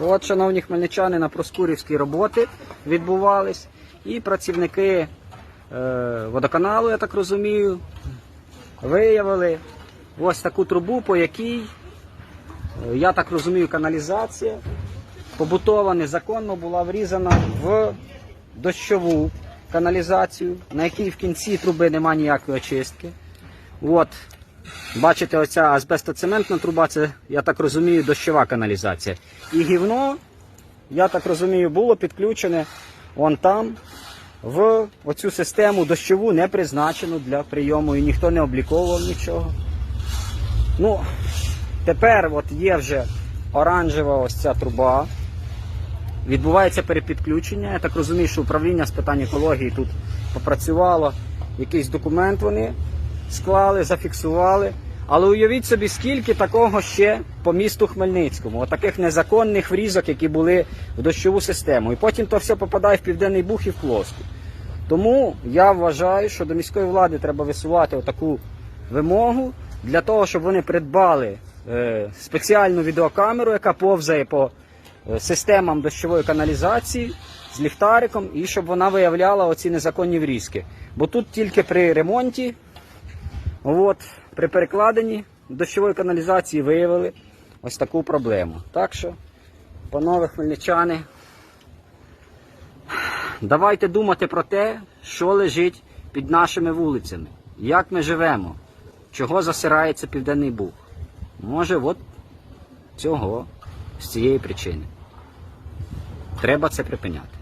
От, шановні хмельничани, на Проскурівській роботи відбувались. І працівники е, водоканалу, я так розумію, виявили ось таку трубу, по якій, е, я так розумію, каналізація побутова незаконно була врізана в дощову каналізацію, на якій в кінці труби немає ніякої очистки. От, бачите, оця азбестоцементна труба, це, я так розумію, дощова каналізація. І гівно, я так розумію, було підключене вон там, в оцю систему дощову, не призначену для прийому, і ніхто не обліковував нічого. Ну, тепер от є вже оранжева ось ця труба. Відбувається перепідключення. Я так розумію, що управління з питань екології тут попрацювало. Якийсь документ вони склали, зафіксували. Але уявіть собі, скільки такого ще по місту Хмельницькому, отаких незаконних врізок, які були в дощову систему. І потім то все попадає в Південний Буг і в Плоску. Тому я вважаю, що до міської влади треба висувати отаку вимогу для того, щоб вони придбали е, спеціальну відеокамеру, яка повзає по е, системам дощової каналізації з ліхтариком, і щоб вона виявляла оці незаконні врізки. Бо тут тільки при ремонті, от, при перекладенні дощової каналізації виявили ось таку проблему. Так що, панове хмельничани, давайте думати про те, що лежить під нашими вулицями, як ми живемо, чого засирається Південний Буг. Може, от цього, з цієї причини. Треба це припиняти.